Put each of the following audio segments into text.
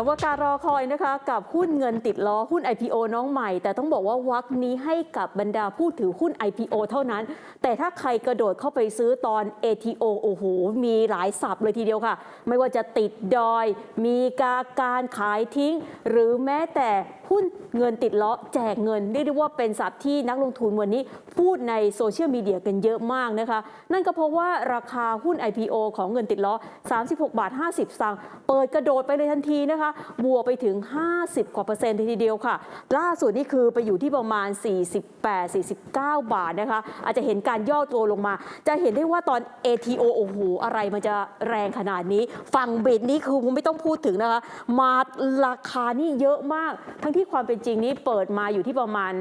สำหรับการรอคอยนะคะกับหุ้นเงินติดล้อหุ้น IPO น้องใหม่ แต่ต้องบอกว่าวักนี้ให้กับบรรดาผู้ถือหุ้น IPO เท่านั้น แต่ถ้าใครกระโดดเข้าไปซื้อตอน ATO โอ้โห มีหลายสับเลยทีเดียวค่ะ ไม่ว่าจะติดดอย มีกาการขายทิ้ง หรือแม้แต่หุ้นเงินติดล้อแจกเงินเรียกได้ว่าเป็นศัพท์ที่นักลงทุนวันนี้ พูดในโซเชียลมีเดียกันเยอะมากนะคะ นั่นก็เพราะว่าราคาหุ้น IPO ของเงินติดล้อ 36 บาท 50สตางค์เปิดกระโดดไปเลยทันทีนะคะ บวกไปถึง 50 กว่าเปอร์เซ็นต์ทีเดียวค่ะ ล่าสุดนี่คือไปอยู่ที่ประมาณ 48 49 บาทนะคะ อาจจะเห็นการย่อตัวลงมา จะเห็นได้ว่าตอน ATO โอ้โห อะไรมันจะแรงขนาดนี้ ฝั่งเบดนี่คือไม่ต้องพูดถึงนะคะ มาราคานี่เยอะมาก ทั้งที่ความเป็นจริงนี้เปิดมาอยู่ที่ประมาณ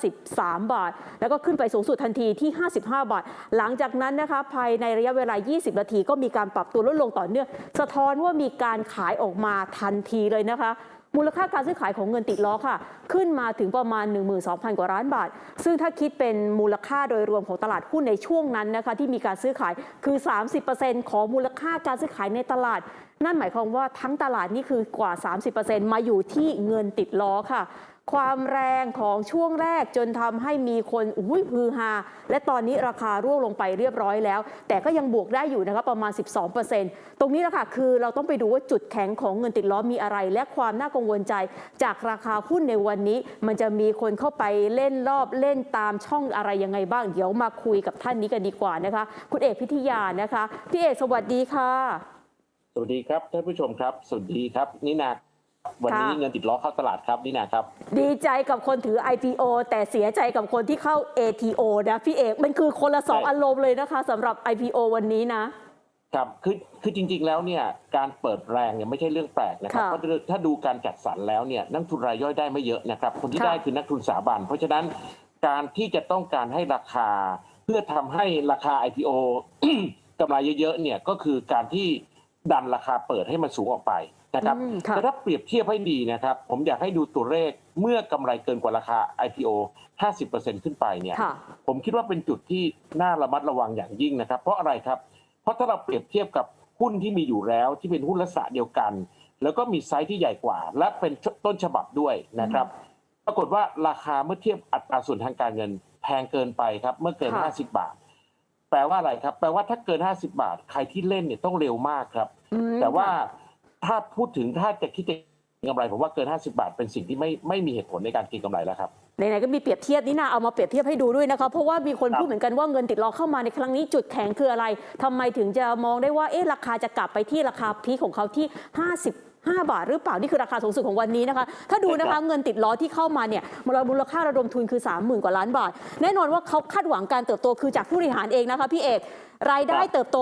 53 บาท แล้วก็ขึ้นไปสูงสุดทันทีที่ 55 บาท หลังจากนั้นนะคะภายในระยะเวลา 20 นาทีก็มีการปรับตัวลดลงต่อเนื่องสะท้อนว่ามีการขายออกมาทันทีเลยนะคะมูลค่าการซื้อขายของเงินติดล้อค่ะ ขึ้นมาถึงประมาณ 12,000 กว่าล้านบาท ซึ่งถ้าคิดเป็นมูลค่าโดยรวมของตลาดหุ้นในช่วงนั้นนะคะ ที่มีการซื้อขายคือ 30%ของมูลค่าการซื้อขายในตลาด นั่นหมายความว่าทั้งตลาดนี่คือกว่า 30%มาอยู่ที่เงินติดล้อค่ะ ความแรงของช่วงแรกจนทำให้มีคนอุ้ยฮือฮาและตอนนี้ราคาร่วงลงไปเรียบร้อยแล้ว แต่ก็ยังบวกได้อยู่นะคะประมาณ 12%ตรงนี้แหละค่ะคือเราต้องไปดูว่าจุดแข็งของเงินติดล้อมีอะไร และความน่ากังวลใจ จากราคาหุ้นในวันนี้ มันจะมีคนเข้าไปเล่นรอบเล่นตามช่องอะไรยังไงบ้าง เดี๋ยวมาคุยกับท่านนี้กันดีกว่านะคะ คุณเอกพิทยานะคะพี่เอกสวัสดีค่ะ สวัสดีครับท่านผู้ชมครับ สวัสดีครับนินา วันนี้ค่ะเงินติดล้อเข้าตลาดครับนินาครับ ดีใจกับคนถือ IPO แต่เสียใจกับคนที่เข้า ATO นะพี่เอกมันคือคนละสองใช่ อารมณ์เลยนะคะสำหรับ IPO วันนี้นะ ครับคือคือจริง ๆ แล้วเนี่ยการเปิดแรงเนี่ยไม่ใช่เรื่องแปลกนะครับค่ะเพราะถ้าดูการจัดสรรแล้วเนี่ยนักทุนรายย่อยได้ไม่เยอะนะครับ คนที่ค่ะ ได้คือนักทุนสถาบัน เพราะฉะนั้นการที่จะต้องการให้ราคา เพื่อทำให้ราคา IPO กำไรเยอะๆเนี่ยก็คือการที่ดันราคาเปิดให้มันสูงออกไป นะครับอืมค่ะ แต่ถ้าเปรียบเทียบให้ดีนะครับ ผมอยากให้ดูตัวเลขเมื่อกำไรเกินกว่าราคา IPO 50%ขึ้นไปเนี่ย ค่ะ ผมคิดว่าเป็นจุดที่น่าระมัดระวังอย่างยิ่งนะครับ เพราะอะไรครับ เพราะถ้าเราเปรียบเทียบกับหุ้นที่มีอยู่แล้วที่เป็นหุ้นลักษณะเดียวกัน แล้วก็มีไซส์ที่ใหญ่กว่า และเป็นต้นฉบับด้วยนะครับ ปรากฏว่าราคาเมื่อเทียบอัตราส่วนทางการเงินแพงเกินไปครับ เมื่อเกิน ค่ะ 50 บาท แปลว่าอะไรครับ แปลว่าถ้าเกิน 50 บาท ใครที่เล่นเนี่ยต้องเร็วมากครับ อืมแต่ว่าค่ะ ถ้าพูดถึงถ้าจะคิดเก็งกำไรผมว่าเกิน 50 บาทเป็นสิ่งที่ไม่ไม่มีเหตุผลในการเก็งกำไรแล้วครับไหนๆก็มีเปรียบเทียบนี่นาเอามาเปรียบเทียบให้ดูด้วยนะคะเพราะว่ามีคนพูดเหมือนกันว่าเงินติดล้อเข้ามาในครั้งนี้จุดแข็งคืออะไรทำไมถึงจะมองได้ว่าเอ๊ะราคาจะกลับไปที่ราคาพีของเขาที่ 55บาทหรือเปล่า นี่คือราคาสูงสุดของวันนี้นะคะ ถ้าดูนะคะเงินติดล้อที่เข้ามาเนี่ยมูลค่าระดมทุนคือ 30,000 กว่าล้านบาท แน่นอนว่าเขาคาดหวังการเติบโตคือจากผู้บริหารเองนะคะพี่เอกรายได้ครับเติบโต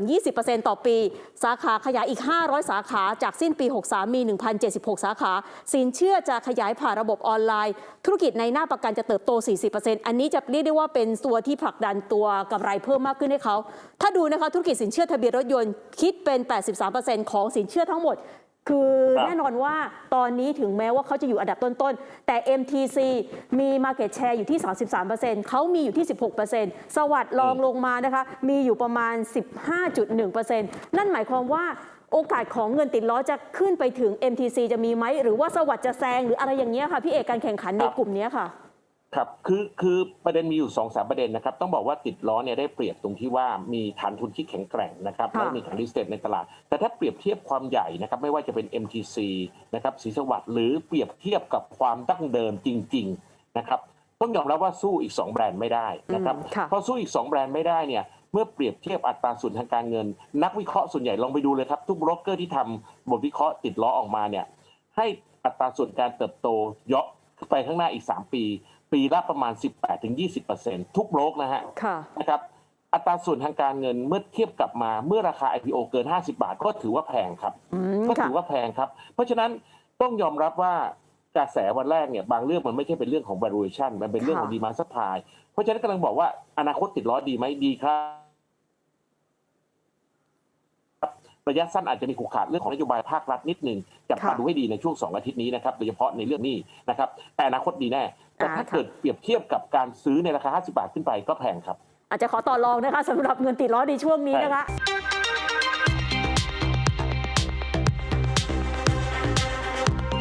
15-20%ต่อปี สาขาขยายอีก 500 สาขา จากสิ้นปี 63 มี 1,076 สาขา สินเชื่อจะขยายผ่านระบบออนไลน์ ธุรกิจในหน้าประกันจะเติบโต 40%อันนี้จะเรียกได้ว่าเป็นตัวที่ผลักดันตัวกำไรเพิ่มมากขึ้นให้เขา ถ้าดูนะคะธุรกิจสินเชื่อทะเบียนรถยนต์คิดเป็น 83%ของสินเชื่อทั้งหมด คือครับแน่นอนว่าตอนนี้ถึงแม้ว่าเขาจะอยู่อันดับต้น ๆ แต่ MTC มี Market Share อยู่ที่ 33%เขามีอยู่ที่ 16%สวัสด์รองลงมานะคะ มีอยู่ประมาณ 15.1%นั่นหมายความว่าโอกาสของเงินติดล้อจะขึ้นไปถึง MTC จะมีไหม หรือว่าสวัสด์จะแซงหรืออะไรอย่างเงี้ยค่ะ พี่เอกการแข่งขันในครับกลุ่มเนี้ยค่ะ ครับคือคือประเด็นมีอยู่สองสามประเด็นนะครับ ต้องบอกว่าติดล้อเนี่ยได้เปรียบตรงที่ว่ามีฐานทุนที่แข็งแกร่งนะครับค่ะและมีฐานลิสเตในตลาด แต่ถ้าเปรียบเทียบความใหญ่นะครับไม่ว่าจะเป็น MTC นะครับศรีสวัสดิ์หรือเปรียบเทียบกับความดั้งเดิมจริง ๆนะครับต้องยอมรับว่าสู้อีก 2 แบรนด์ไม่ได้นะครับอืมค่ะเพราะสู้อีก 2 แบรนด์ไม่ได้เนี่ยเมื่อเปรียบเทียบอัตราส่วนทางการเงิน นักวิเคราะห์ส่วนใหญ่ลองไปดูเลยครับทุกบล็อกเกอร์ที่ทำบทวิเคราะห์ติดล้อออกมาเนี่ยให้อัตราส่วนการเติบโตเยาะไปข้างหน้าอีก 3 ปี ปีละประมาณ 18-20%ทุกโบรกนะฮะค่ะ นะครับอัตราส่วนทางการเงินเมื่อเทียบกลับมาเมื่อราคา IPO เกิน 50 บาท ก็ถือว่าแพงครับ อืมก็ค่ะ ถือว่าแพงครับ เพราะฉะนั้นต้องยอมรับว่ากระแสวันแรกเนี่ยบางเรื่องมันไม่ใช่เป็นเรื่องของ valuation มันเป็นเรื่องของ ค่ะ demand supply เพราะฉะนั้นกำลังบอกว่าอนาคตติดล้อดีไหมดีครับ ระยะสั้นอาจจะมีขู่ขาดเรื่องของนโยบายภาครัฐนิดหนึ่งจับตาค่ะดูให้ดีในช่วงสองอาทิตย์นี้นะครับโดยเฉพาะในเรื่องนี้นะครับแต่อนาคตดีแน่แต่ถ้าอ่าค่ะเกิดเปรียบเทียบกับการซื้อในราคา 50 บาทขึ้นไปก็แพงครับ อาจจะขอต่อรองนะคะสำหรับเงินติดล้อในช่วงนี้นะคะ